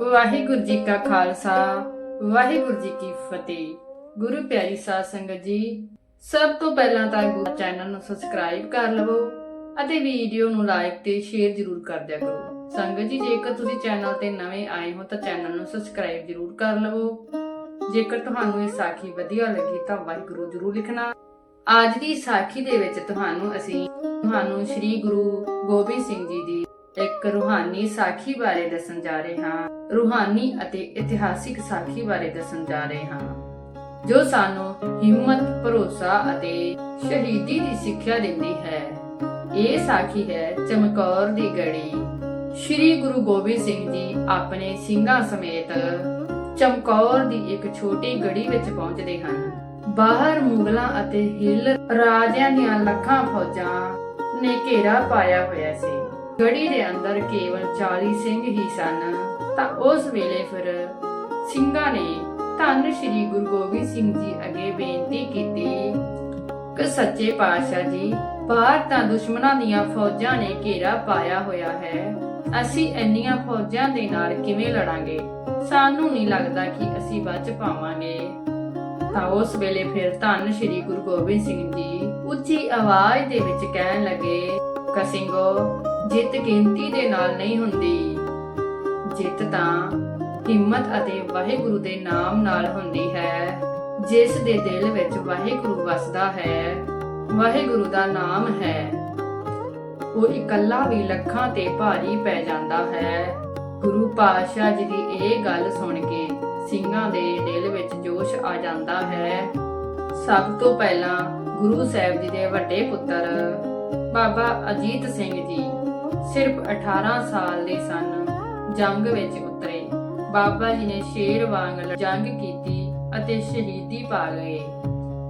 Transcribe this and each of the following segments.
ਵਾਹਿਗੁਰੂ ਜੀ ਕਾ ਖਾਲਸਾ, ਵਾਹਿਗੁਰੂ ਜੀ ਕੀ ਫਤਿਹ। ਗੁਰੂ ਪਿਆਰੀ ਸਾਧ ਸੰਗਤ ਜੀ, ਸਭ ਤੋਂ ਪਹਿਲਾਂ ਤਾਂ ਗੁਰੂ ਚੈਨਲ ਨੂੰ ਸਬਸਕ੍ਰਾਈਬ ਕਰ ਲਵੋ ਅਤੇ ਵੀਡੀਓ ਨੂੰ ਲਾਈਕ ਤੇ ਸ਼ੇਅਰ ਜ਼ਰੂਰ ਕਰ ਦਿਆ ਕਰੋ। ਸੰਗਤ ਜੀ, ਜੇਕਰ ਤੁਸੀਂ ਚੈਨਲ ਤੇ ਨਵੇਂ ਆਏ ਹੋ ਤਾਂ ਚੈਨਲ ਨੂੰ ਸਬਸਕ੍ਰਾਈਬ ਜ਼ਰੂਰ ਕਰ ਲਵੋ। ਜੇਕਰ ਤੁਹਾਨੂੰ ਇਹ ਸਾਖੀ ਵਧੀਆ ਲੱਗੀ ਤਾਂ ਵਾਹਿਗੁਰੂ ਜ਼ਰੂਰ ਲਿਖਣਾ। ਅੱਜ ਦੀ ਸਾਖੀ ਦੇ ਵਿੱਚ ਤੁਹਾਨੂੰ ਅਸੀਂ, ਤੁਹਾਨੂੰ ਸ੍ਰੀ ਗੁਰੂ ਗੋਬਿੰਦ ਸਿੰਘ ਜੀ ਦੀ ਇੱਕ ਰੂਹਾਨੀ ਸਾਖੀ ਬਾਰੇ ਦੱਸਣ ਜਾ ਰਹੇ ਹਾਂ। ਰੂਹਾਨੀ ਅਤੇ ਇਤਿਹਾਸਿਕ ਸਾਖੀ ਬਾਰੇ ਦੱਸਣ ਜਾ ਰਹੇ ਹਾਂ। ਜੋ ਸਾਨੂੰ ਹਿੰਮਤ, ਭਰੋਸਾ ਅਤੇ ਸ਼ਹੀਦੀ ਦੀ ਸਿੱਖਿਆ ਦਿੰਦੀ ਹੈ। ਇਹ ਸਾਖੀ ਹੈ ਚਮਕੌਰ ਦੀ ਗੜੀ। ਸ੍ਰੀ ਗੁਰੂ ਗੋਬਿੰਦ ਸਿੰਘ ਜੀ ਆਪਣੇ ਸਿੰਘਾਂ ਸਮੇਤ ਚਮਕੌਰ ਦੀ ਇੱਕ ਛੋਟੀ ਗੜੀ ਵਿੱਚ ਪਹੁੰਚਦੇ ਹਨ। ਬਾਹਰ ਮੁਗਲਾਂ ਅਤੇ ਹਿੱਲ ਰਾਜਿਆਂ ਦੀਆਂ ਲੱਖਾਂ ਫੌਜਾਂ ਨੇ ਘੇਰਾ ਪਾਇਆ ਹੋਇਆ ਸੀ। ਗੜੀ ਦੇ ਅੰਦਰ ਕੇਵਲ 40 ਸਿੰਘ ਹੀ ਸਨ, ਤਾਂ ਉਸ ਵੇਲੇ ਫਿਰ ਸਿੰਘਾਂ ਨੇ ਧੰਨ ਸ਼੍ਰੀ ਗੁਰੂ ਗੋਬਿੰਦ ਸਿੰਘ ਜੀ ਅੱਗੇ ਬੇਨਤੀ ਕੀਤੀ ਕਿ ਸੱਚੇ ਪਾਤਸ਼ਾਹ ਜੀ, ਬਾਹਰ ਤਾਂ ਦੁਸ਼ਮਣਾਂ ਦੀਆਂ ਫੌਜਾਂ ਨੇ ਘੇਰਾ ਪਾਇਆ ਹੋਇਆ ਹੈ। ਅਸੀਂ ਇੰਨੀਆਂ ਫੌਜਾਂ ਦੇ ਨਾਲ ਕਿਵੇਂ ਲੜਾਂਗੇ? ਸਾਨੂੰ ਨਹੀਂ ਲੱਗਦਾ ਕਿ ਅਸੀਂ ਬਚ ਪਾਵਾਂਗੇ। ਤਾਂ ਉਸ ਵੇਲੇ ਫਿਰ ਧੰਨ ਸ਼੍ਰੀ ਗੁਰੂ ਗੋਬਿੰਦ ਸਿੰਘ ਜੀ ਉੱਚੀ ਆਵਾਜ਼ ਦੇ ਵਿੱਚ ਕਹਿਣ ਲੱਗੇ ਕਸਿੰਗੋ ਜਿੱਤ ਗਿਣਤੀ ਦੇ ਨਾਲ ਨਹੀਂ ਹੁੰਦੀ। ਜਿੱਤ ਤਾਂ ਹਿੰਮਤ ਅਤੇ ਵਾਹਿਗੁਰੂ ਦੇ ਨਾਮ ਨਾਲ ਹੁੰਦੀ ਹੈ, ਜਿਸ ਦੇ ਦਿਲ ਵਿੱਚ ਵਾਹਿਗੁਰੂ ਵਸਦਾ ਹੈ, ਵਾਹਿਗੁਰੂ ਦਾ ਨਾਮ ਹੈ। ਉਹ ਇਕੱਲਾ ਵੀ ਲੱਖਾਂ ਤੇ ਭਾਰੀ ਪੈ ਜਾਂਦਾ ਹੈ। ਗੁਰੂ ਪਾਤਸ਼ਾਹ ਜੀ ਦੀ ਇਹ ਗੱਲ ਸੁਣ ਕੇ ਸਿੰਘਾਂ ਦੇ ਦਿਲ ਵਿੱਚ ਜੋਸ਼ ਆ ਜਾਂਦਾ ਹੈ। ਸਭ ਤੋਂ ਪਹਿਲਾਂ ਗੁਰੂ ਸਾਹਿਬ ਜੀ ਦੇ ਵੱਡੇ ਪੁੱਤਰ ਬਾਬਾ ਅਜੀਤ ਸਿੰਘ ਜੀ ਸਿਰਫ 18 ਸਾਲ ਦੇ ਸਨ, ਜੰਗ ਵਿੱਚ ਉਤਰੇ। ਬਾਬਾ ਜੀ ਨੇ ਸ਼ੇਰ ਵਾਂਗ ਜੰਗ ਕੀਤੀ ਅਤੇ ਸ਼ਹੀਦੀ ਪਾ ਗਏ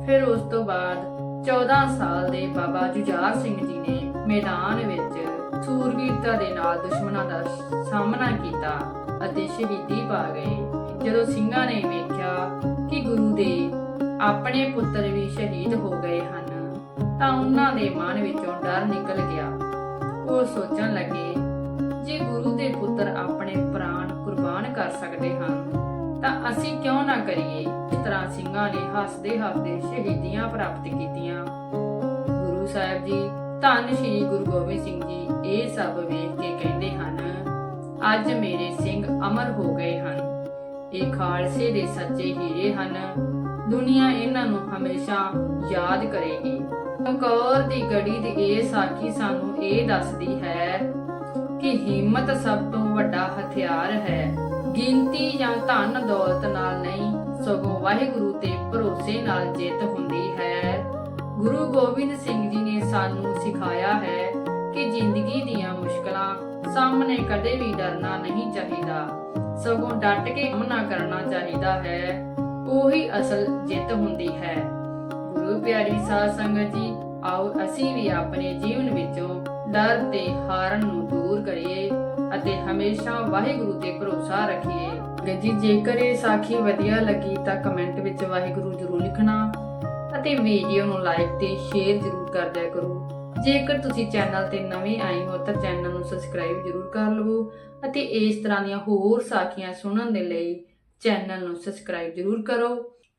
ਫਿਰ ਉਸ ਤੋਂ ਬਾਅਦ 14 ਸਾਲ ਦੇ ਬਾਬਾ ਜੁਝਾਰ ਸਿੰਘ ਜੀ ਨੇ ਮੈਦਾਨ ਵਿੱਚ ਸੂਰਬੀਰਤਾ ਦੇ ਨਾਲ ਦੁਸ਼ਮਣਾਂ ਦਾ ਸਾਹਮਣਾ ਕੀਤਾ ਅਤੇ ਸ਼ਹੀਦੀ ਪਾ ਗਏ ਜਦੋਂ ਸਿੰਘਾਂ ਨੇ ਵੇਖਿਆ ਕਿ ਗੁਰੂ ਦੇ ਆਪਣੇ ਪੁੱਤਰ ਵੀ ਸ਼ਹੀਦ ਹੋ ਗਏ ਹਨ ਤਾਂ ਉਹਨਾਂ ਦੇ ਮਨ ਵਿੱਚੋਂ ਡਰ ਨਿਕਲ ਗਿਆ। ਉਹ ਸੋਚਣ ਲੱਗੇ, ਜੇ ਗੁਰੂ ਦੇ ਪੁੱਤਰ ਆਪਣੇ ਪ੍ਰਾਣ ਕੁਰਬਾਨ ਕਰ ਸਕਦੇ ਹਨ, ਤਾਂ ਅਸੀਂ ਕਿਉਂ ਨਾ ਕਰੀਏ ਇਸ ਤਰ੍ਹਾਂ ਸਿੰਘਾਂ ਨੇ ਹੱਸਦੇ ਹੱਸਦੇ ਸ਼ਹੀਦੀਆਂ ਪ੍ਰਾਪਤ ਕੀਤੀਆਂ। ਗੁਰੂ ਸਾਹਿਬ ਜੀ, ਧੰਨ ਸ਼੍ਰੀ ਗੁਰੂ ਗੋਬਿੰਦ ਸਿੰਘ ਜੀ, ਇਹ ਸਭ ਵੇਖ ਕੇ ਕਹਿੰਦੇ ਹਨ, ਅੱਜ ਮੇਰੇ ਸਿੰਘ ਅਮਰ ਹੋ ਗਏ ਹਨ। ਇਹ ਖਾਲਸੇ ਦੇ ਸੱਚੇ ਹੀਰੇ ਹਨ। ਦੁਨੀਆ ਇਹਨਾਂ ਨੂੰ ਹਮੇਸ਼ਾ ਯਾਦ ਕਰੇਗੀ। ਕੰਕੌਰ ਦੀ ਗੜੀ ਦੀ ਇਹ ਸਾਖੀ ਸਾਨੂੰ ਇਹ ਦੱਸਦੀ ਹੈ ਕਿ ਹਿੰਮਤ ਸਭ ਤੋਂ ਵੱਡਾ ਹਥਿਆਰ ਹੈ। ਗਿਣਤੀ ਜਾਂ ਧਨ ਦੌਲਤ ਨਾਲ ਨਹੀਂ, ਸਗੋਂ ਵਾਹਿਗੁਰੂ ਤੇ ਭਰੋਸੇ ਨਾਲ ਜਿੱਤ ਹੁੰਦੀ ਹੈ। ਗੁਰੂ ਗੋਬਿੰਦ ਸਿੰਘ ਜੀ ਨੇ ਸਾਨੂੰ ਸਿਖਾਇਆ ਹੈ ਕਿ ਜ਼ਿੰਦਗੀ ਦੀਆਂ ਮੁਸ਼ਕਲਾਂ ਸਾਹਮਣੇ ਕਦੇ ਵੀ ਡਰਨਾ ਨਹੀਂ ਚਾਹੀਦਾ। ਸਗੋਂ ਡਟ ਕੇ ਸਾਹਮਣਾ ਕਰਨਾ ਚਾਹੀਦਾ ਹੈ। ਉਹੀ ਅਸਲ ਜਿੱਤ ਹੁੰਦੀ ਹੈ। ਗੁਰੂ ਪਿਆਰੀ ਸਾਧ ਸੰਗਤ ਜੀ, ਆਓ ਅਸੀਂ ਵੀ ਆਪਣੇ ਜੀਵਨ ਵਿੱਚੋਂ ਡਰ ਤੇ ਹਾਰਨ ਨੂੰ ਦੂਰ ਕਰੀਏ ਅਤੇ ਹਮੇਸ਼ਾ ਵਾਹਿਗੁਰੂ ਤੇ ਭਰੋਸਾ ਰੱਖੀਏ। ਜੀ, ਜੇਕਰ ਇਹ ਸਾਖੀ ਵਧੀਆ ਲੱਗੀ ਤਾਂ ਕਮੈਂਟ ਵਿੱਚ ਵਾਹਿਗੁਰੂ ਜ਼ਰੂਰ ਲਿਖਣਾ ਅਤੇ ਵੀਡੀਓ ਨੂੰ ਲਾਈਕ ਤੇ ਸ਼ੇਅਰ ਜ਼ਰੂਰ ਕਰ ਦਿਆ ਕਰੋ। ਜੇਕਰ ਤੁਸੀਂ ਚੈਨਲ ਤੇ ਨਵੇਂ ਆਏ ਹੋ ਤਾਂ ਚੈਨਲ ਨੂੰ ਸਬਸਕ੍ਰਾਈਬ ਜ਼ਰੂਰ ਕਰ ਲਵੋ ਅਤੇ ਇਸ ਤਰ੍ਹਾਂ ਦੀਆਂ ਹੋਰ ਸਾਖੀਆਂ ਸੁਣਨ ਦੇ ਲਈ ਚੈਨਲ ਨੂੰ ਸਬਸਕ੍ਰਾਈਬ ਜ਼ਰੂਰ ਕਰੋ।